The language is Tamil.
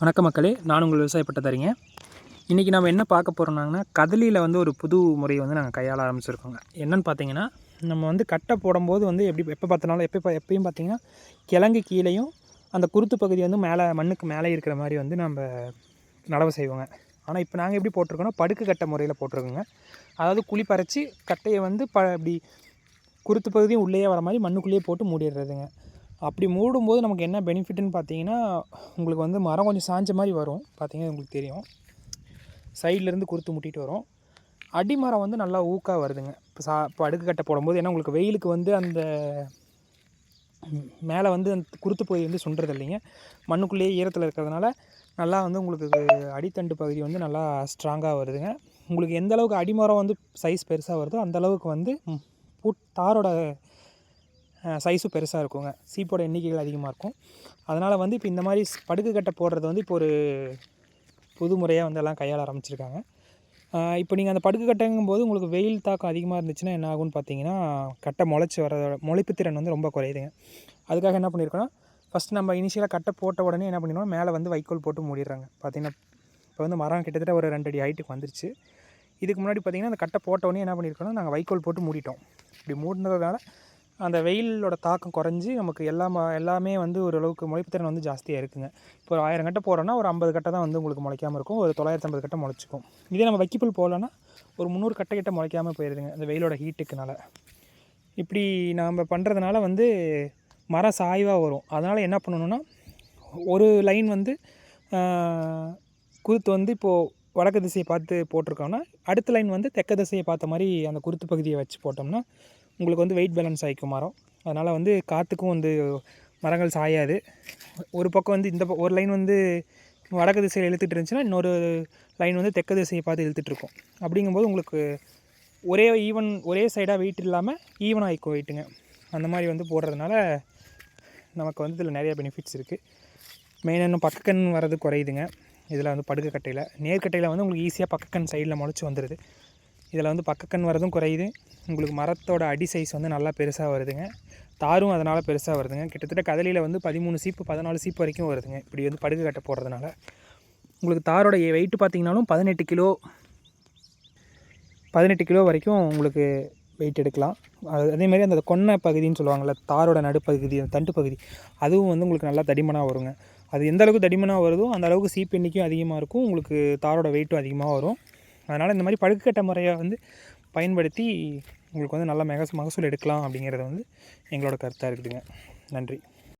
வணக்கம் மக்களே நான் உங்கள் விவசாயப்பட்ட தரீங்க இன்றைக்கி நம்ம என்ன பார்க்க போகிறோம்னாங்கன்னா கதலியில் வந்து ஒரு புது முறை வந்து நாங்கள் கையாள ஆரம்பிச்சிருக்கோங்க. என்னென்னு பார்த்தீங்கன்னா நம்ம வந்து கட்டை போடும்போது வந்து எப்படி எப்போ பார்த்தனாலும் எப்போ எப்பயும் பார்த்தீங்கன்னா கிழங்கு கீழேயும் அந்த குருத்து பகுதி வந்து மேலே மண்ணுக்கு மேலே இருக்கிற மாதிரி வந்து நம்ம நடவு செய்வோங்க. ஆனால் இப்போ நாங்கள் எப்படி போட்டிருக்கோன்னா படுக்கு கட்டை முறையில் போட்டிருக்கோங்க. அதாவது குழி பறித்து கட்டையை வந்து ப இப்படி குருத்து பகுதியும் உள்ளேயே வர மாதிரி மண்ணுக்குள்ளேயே போட்டு மூடிடுறதுங்க. அப்படி மூடும்போது நமக்கு என்ன பெனிஃபிட்னு பார்த்தீங்கன்னா உங்களுக்கு வந்து மரம் கொஞ்சம் சாஞ்ச மாதிரி வரும். பார்த்தீங்கன்னா உங்களுக்கு தெரியும். சைட்லேருந்து குருத்து முட்டிட்டு வரும். அடிமரம் வந்து நல்லா ஊக்காக வருதுங்க. இப்போ சா இப்போ அடுக்கு கட்டை போடும்போது ஏன்னா உங்களுக்கு வெயிலுக்கு வந்து அந்த மேலே வந்து அந்த குருத்து பகுதி வந்து சுண்டுறது இல்லைங்க மண்ணுக்குள்ளேயே ஈரத்தில் இருக்கிறதுனால நல்லா வந்து உங்களுக்கு அடித்தண்டு பகுதி வந்து நல்லா ஸ்ட்ராங்காக வருதுங்க. உங்களுக்கு எந்த அளவுக்கு அடிமரம் வந்து சைஸ் பெருசாக வருதோ அந்த அளவுக்கு வந்து பூ தாரோட சைஸும் பெருசாக இருக்குங்க. சீப்போட எண்ணிக்கைகள் அதிகமாக இருக்கும். அதனால் வந்து இப்போ இந்த மாதிரி படுக்கு கட்டை போடுறது வந்து இப்போ ஒரு புது முறையாக வந்து எல்லாம் கையாள ஆரம்பிச்சிருக்காங்க. இப்போ நீங்கள் அந்த படுக்கு கட்டைங்கும் போது உங்களுக்கு வெயில் தாக்கம் அதிகமாக இருந்துச்சுன்னா என்ன ஆகும்னு பார்த்தீங்கன்னா கட்டை முளைச்சி வரதோட முளைப்பு திறன் வந்து ரொம்ப குறையுதுங்க. அதுக்காக என்ன பண்ணியிருக்கோன்னா ஃபஸ்ட் நம்ம இனிஷியலாக கட்டை போட்ட உடனே என்ன பண்ணிடுவோம் மேலே வந்து வைக்கோல் போட்டு மூடிடுறாங்க. பார்த்தீங்கன்னா இப்போ வந்து மரம் கிட்டத்தட்ட ஒரு ரெண்டு அடி ஹைட்டுக்கு வந்துருச்சு. இதுக்கு முன்னாடி பார்த்திங்கன்னா அந்த கட்டை போட்ட உடனே என்ன பண்ணியிருக்கோன்னா நாங்கள் வைக்கோல் போட்டு மூடிட்டோம். இப்படி மூடினதுனால அந்த வெயிலோட தாக்கம் குறைஞ்சி நமக்கு எல்லா எல்லாமே வந்து ஓரளவுக்கு முளைப்புத்திறன் வந்து ஜாஸ்தியாக இருக்குங்க. இப்போ ஒரு ஆயிரம் கட்டை போகிறோன்னா ஒரு ஐம்பது கட்டை தான் வந்து உங்களுக்கு முளைக்காமல் இருக்கும். ஒரு தொள்ளாயிரத்தி ஐம்பது கட்டை முளைச்சிக்கும். இதே நம்ம வைக்கப்புல் போகலன்னா ஒரு முந்நூறு கட்டை கிட்ட முளைக்காமல் போயிடுதுங்க அந்த வெயிலோட ஹீட்டுக்குனால இப்படி நாம் பண்ணுறதுனால வந்து மரம் சாய்வாக வரும். அதனால் என்ன பண்ணணுன்னா ஒரு லைன் வந்து குருத்து வந்து இப்போது வடக்கு திசையை பார்த்து போட்டிருக்கோம்னா அடுத்த லைன் வந்து தெற்க திசையை பார்த்த மாதிரி அந்த குருத்து பகுதியை வச்சு போட்டோம்னா உங்களுக்கு வந்து வெயிட் பேலன்ஸ் ஆகிக்கும் மரம். அதனால் வந்து காற்றுக்கும் வந்து மரங்கள் சாயாது. ஒரு பக்கம் வந்து இந்த ஒரு லைன் வந்து வடக்கு திசையில் இழுத்துட்டு இருந்துச்சுன்னா இன்னொரு லைன் வந்து தெற்கு திசையை பார்த்து இழுத்துட்ருக்கோம் அப்படிங்கும்போது உங்களுக்கு ஒரே ஈவன் ஒரே சைடாக வெயிட் இல்லாமல் ஈவனாக ஆகிக்கும் வெயிட்டுங்க அந்த மாதிரி வந்து போடுறதுனால நமக்கு வந்து இதில் நிறைய பெனிஃபிட்ஸ் இருக்குது மெயினாக இன்னும் பக்கக்கண் வர்றது குறையுதுங்க. இதில் வந்து படுக்கக்கட்டையில் நேர்கட்டையில் வந்து உங்களுக்கு ஈஸியாக பக்கக்கண் சைடில் முளைச்சி வந்துடுது இதில் வந்து பக்கக்கண் வரதும் குறையுது. உங்களுக்கு மரத்தோட அடி சைஸ் வந்து நல்லா பெருசாக வருதுங்க. தாரும் அதனால் பெருசாக வருதுங்க. கிட்டத்தட்ட கதலியில் வந்து பதிமூணு சீப்பு பதினாலு சீப்பு வரைக்கும் வருதுங்க. இப்படி வந்து படுகு கட்ட போடுறதுனால. உங்களுக்கு தாரோட வெயிட்டு பார்த்திங்கனாலும் பதினெட்டு கிலோ பதினெட்டு கிலோ வரைக்கும் உங்களுக்கு வெயிட் எடுக்கலாம். அது அதேமாதிரி அந்த கொன்னை பகுதின்னு சொல்லுவாங்கள்ல தாரோட நடுப்பகுதி தண்டு பகுதி அதுவும் வந்து உங்களுக்கு நல்லா தடிமனாக வருங்க. அது எந்த அளவுக்கு தடிமனாக வருதோ அந்த அளவுக்கு சீப்பு எண்ணிக்கையும் அதிகமாக இருக்கும். உங்களுக்கு தாரோட வெயிட்டும் அதிகமாக வரும். அதனால் இந்த மாதிரி படுக்கட்ட முறையை வந்து பயன்படுத்தி உங்களுக்கு வந்து நல்ல மெகஸ் மகசூல் எடுக்கலாம் அப்படிங்கிறது வந்து எங்களோட கருத்தாக இருக்குதுங்க. நன்றி.